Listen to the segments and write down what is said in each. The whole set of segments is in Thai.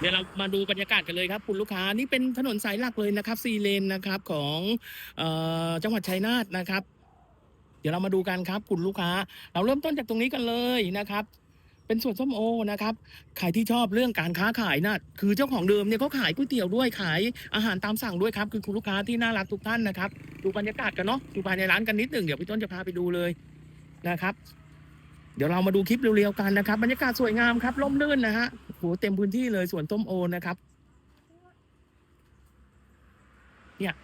เดี๋ยวเรามาดูบรรยากาศกันเลยครับคุณลูกค้านี่เป็นถนนสายหลักเลยนะครับซีเลนนะครับของเอ่อจังหวัดชัยนาทนะครับ เดี๋ยวเรามาดูกันครับคุณลูกค้า เราเริ่มต้นจากตรงนี้กันเลยนะครับ เป็นสวนส้มโอนะครับใครที่ชอบเรื่องการค้าขายนะคือเจ้าของเดิมเนี่ยเขาขายก๋วยเตี๋ยวด้วยขายอาหารตามสั่งด้วยครับคือคุณลูกค้าที่น่ารักทุกท่านนะครับ ดูบรรยากาศกันเนาะดูภายในร้านกันนิดหนึ่งเดี๋ยวพี่ต้นจะพาไปดูเลยนะครับ เดี๋ยวเรามาดูคลิปเร็วๆกันนะครับ บรรยากาศสวยงามครับร่มรื่นนะฮะ เต็มพื้นที่เลยสวนต้มโอนะครับ เนี่ย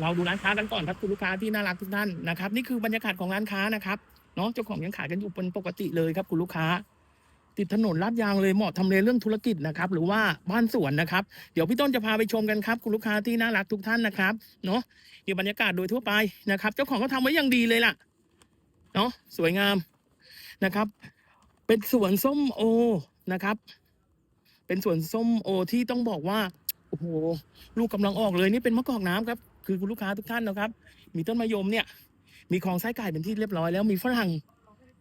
เราดูร้านค้ากันก่อนครับคุณลูกค้าที่น่ารักทุกท่านนะครับ นี่คือบรรยากาศของร้านค้านะครับเนาะเจ้าของยังขายกันอยู่เป็นปกติเลยครับ คุณลูกค้า ติดถนนลาดยางเลยเหมาะทำเลเรื่องธุรกิจนะครับ หรือว่าบ้านสวนนะครับ เดี๋ยวพี่ต้นจะพาไปชมกันครับ คุณลูกค้าที่น่ารักทุกท่านนะครับเนาะนี่บรรยากาศโดยทั่วไปนะครับ เจ้าของเขาทำไว้อย่างดีเลยล่ะเนาะสวยงามนะครับ เป็นสวนส้มโอนะครับ เป็นสวนส้มโอที่ต้องบอกว่าโอ้โหลูกกำลังออกเลยนี่เป็นมะกอกน้ำครับ คือคุณลูกค้าทุกท่านนะครับ มีต้นมะยมเนี่ย มีคลองไส้ไก่เป็นที่เรียบร้อยแล้วมีฝรั่ง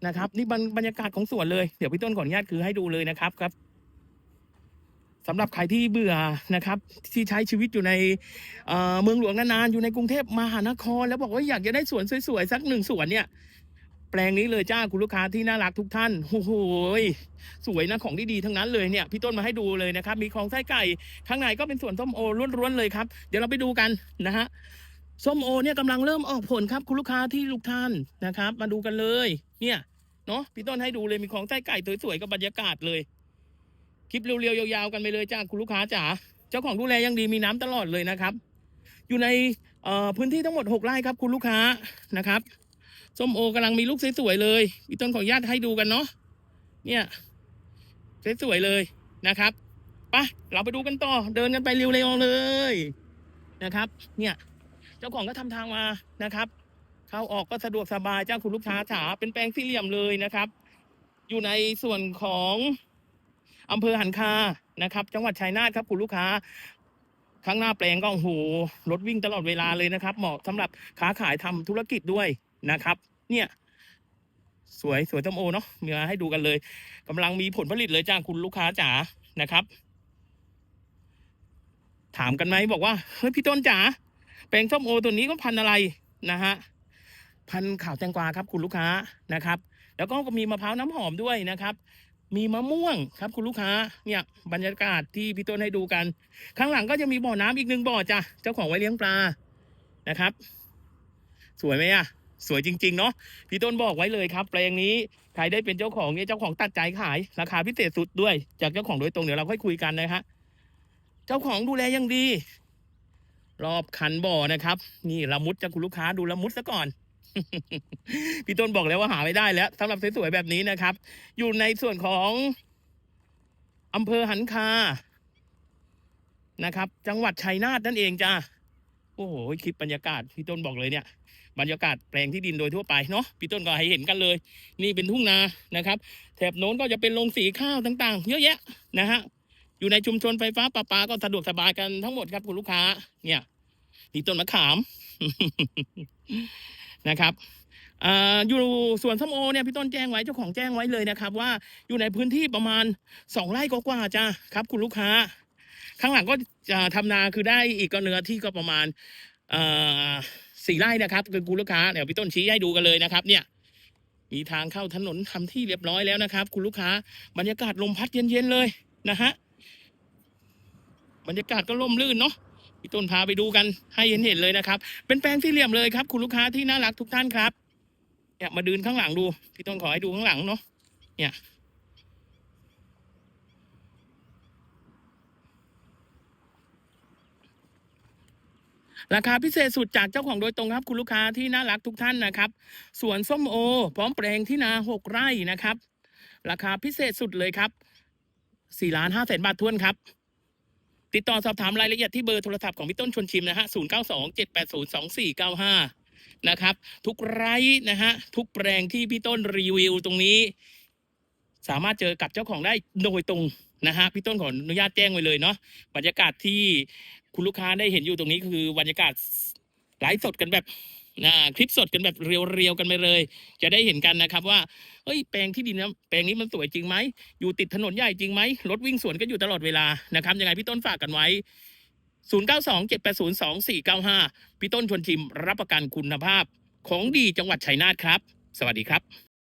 นะครับ นี่บรรบรยากาศของสวนเลยเดี๋ยวพี่ต้นขออนุญาตคือให้ดูเลยนะครับครับสำหรับใครที่เบื่อนะครับ ที่ใช้ชีวิตอยู่ในเเมืองหลวงนานๆอยู่ในกรุงเทพมหานคร แล้วบอกว่าอยากจะได้สวนสวยๆสักหนึ่งสวนเนี่ย แปลงนี้เลยจ้าคุณลูกค้าที่น่ารักทุกท่านโอ้โหสวยนะของดีๆทั้งนั้นเลยเนี่ยพี่ต้นมาให้ดูเลยนะครับ มีคลองไส้ไก่ข้างในก็เป็นส่วนส้มโอล้วนๆเลยครับ เดี๋ยวเราไปดูกันนะฮะส้มโอเนี่ยกำลังเริ่มออกผลครับคุณลูกค้าที่ลูกท่านนะครับ มาดูกันเลย เนี่ยเนาะพี่ต้นให้ดูเลยมีของไส้ไก่สวยๆกับบรรยากาศเลย คลิปเรียวๆยาวๆกันไปเลยจ้าคุณลูกค้าจ๋าเจ้าของดูแลยังดีมีน้ำตลอดเลยนะครับ อยู่ในพื้นที่ทั้งหมดหกไร่ครับ คุณลูกค้านะครับ ส้มโอกำลังมีลูกสวยๆเลยพี่ต้นขออนุญาติให้ดูกันเนาะเนี่ยสวยๆเลยนะครับไปเราไปดูกันต่อ เดินกันไปเร็วๆเลยนะครับ เนี่ย เจ้าของก็ทำทางมานะครับ เข้าออกก็สะดวกสบายเจ้าคุณลูกค้าจ๋าเป็นแปลงสี่เหลี่ยมเลยนะครับ อยู่ในส่วนของอำเภอหันคานะครับ จังหวัดชัยนาทครับคุณลูกค้าข้างหน้าแปลงก็โอ้โหรถวิ่งตลอดเวลาเลยนะครับ เหมาะสำหรับค้าขายทำธุรกิจด้วยนะครับ เนี่ย สวยสวยต้มโอเนาะมีมาให้ดูกันเลยกำลังมีผลผลิตเลยจ้าคุณลูกค้าจ๋านะครับ ถามกันไหมบอกว่าเฮ้ยพี่ต้นจ๋าแปลงส้มโอตัวนี้ก็พันอะไรนะฮะพันธุ์ขาวแตงกวาครับคุณลูกค้านะครับ แล้วก็มีมะพร้าวน้ำหอมด้วยนะครับ มีมะม่วงครับคุณลูกค้าเนี่ยบรรยากาศที่พี่ต้นให้ดูกัน ข้างหลังก็จะมีบ่อน้ำอีกหนึ่งบ่อจ้ะเจ้าของไว้เลี้ยงปลานะครับ สวยไหมอะ สวยจริง ๆ เนาะพี่ต้นบอกไว้เลยครับ แปลงนี้ใครได้เป็นเจ้าของเนี่ยเจ้าของตัดใจขาย ราคาพิเศษสุดด้วย จากเจ้าของโดยตรงเดี๋ยวเราค่อยคุยกันนะฮะเจ้าของดูแลอยังดี รอบคันบ่อนะครับ นี่ละมุดจากคุณลูกค้าดูละมุดซะก่อน พี่ต้นบอกแล้วว่าหาไม่ได้แล้วสำหรับสวยๆแบบนี้นะครับ อยู่ในส่วนของอำเภอหันคานะครับ จังหวัดชัยนาทนั่นเองจ้า โอ้โหคลิปบรรยากาศพี่ต้นบอกเลยเนี่ย บรรยากาศแปลงที่ดินโดยทั่วไปเนาะพี่ต้นก็ให้เห็นกันเลย นี่เป็นทุ่งนานะครับ แถบโน้นก็จะเป็นโรงสีข้าวต่างๆ เยอะแยะนะฮะอยู่ในชุมชนไฟฟ้าประปาก็สะดวกสบายกันทั้งหมดครับคุณลูกค้า เนี่ยนี่ต้นมะขามนะครับออยู่สวนส้มโอเนี่ยพี่ต้นแจ้งไว้เจ้าของแจ้งไว้เลยนะครับ ว่าอยู่ในพื้นที่ประมาณสองไร่กว่าจ้าครับ คุณลูกค้า ข้างหลังก็จะทำนาคือได้อีกก็เนื้อที่ก็ประมาณสี่ไร่นะครับคือคุณลูกค้าเดี๋ยวพี่ต้นชี้ให้ดูกันเลยนะครับ เนี่ย มีทางเข้าถนนทำที่เรียบร้อยแล้วนะครับ คุณลูกค้า บรรยากาศลมพัดเย็นๆเลยนะฮะบรรยากาศก็ร่มรื่นเนาะพี่ต้นพาไปดูกันให้เห็นเห็นเลยนะครับ เป็นแปลงสี่เหลี่ยมเลยครับ คุณลูกค้าที่น่ารักทุกท่านครับเนี่ยมาดูข้างหลังดู พี่ต้นขอให้ดูข้างหลังเนาะเนี่ย ราคาพิเศษสุดจากเจ้าของโดยตรงครับ คุณลูกค้าที่น่ารักทุกท่านนะครับสวนส้มโอ พร้อมแปลงที่นาหกไร่นะครับ ราคาพิเศษสุดเลยครับสี่ล้านห้าแสนบาททวนครับ ติดต่อสอบถามรายละเอียดที่เบอร์โทรศัพท์ของพี่ต้นชวนชิมนะฮะศูนย์เก้าสองเจ็ดแปดศูนย์สองสี่เก้าห้านะครับ ทุกไร่นะฮะทุกแปลงที่พี่ต้นรีวิวตรงนี้ สามารถเจอกับเจ้าของได้โดยตรงนะฮะพี่ต้นขออนุญาตแจ้งไว้เลยเนาะบรรยากาศที่ คุณลูกค้าได้เห็นอยู่ตรงนี้คือบรรยากาศไลฟ์สดกันแบบคลิปสดกันแบบเรียวๆกันไปเลย จะได้เห็นกันนะครับว่าเฮ้ยแปลงที่ดินนะแปลงนี้มันสวยจริงไหมอยู่ติดถนนใหญ่จริงไหมรถวิ่งสวนก็อยู่ตลอดเวลานะครับยังไงพี่ต้นฝากกันไว้ 0927802495 พี่ต้นชวนชิมรับประกันคุณภาพของดีจังหวัดชัยนาทครับ สวัสดีครับ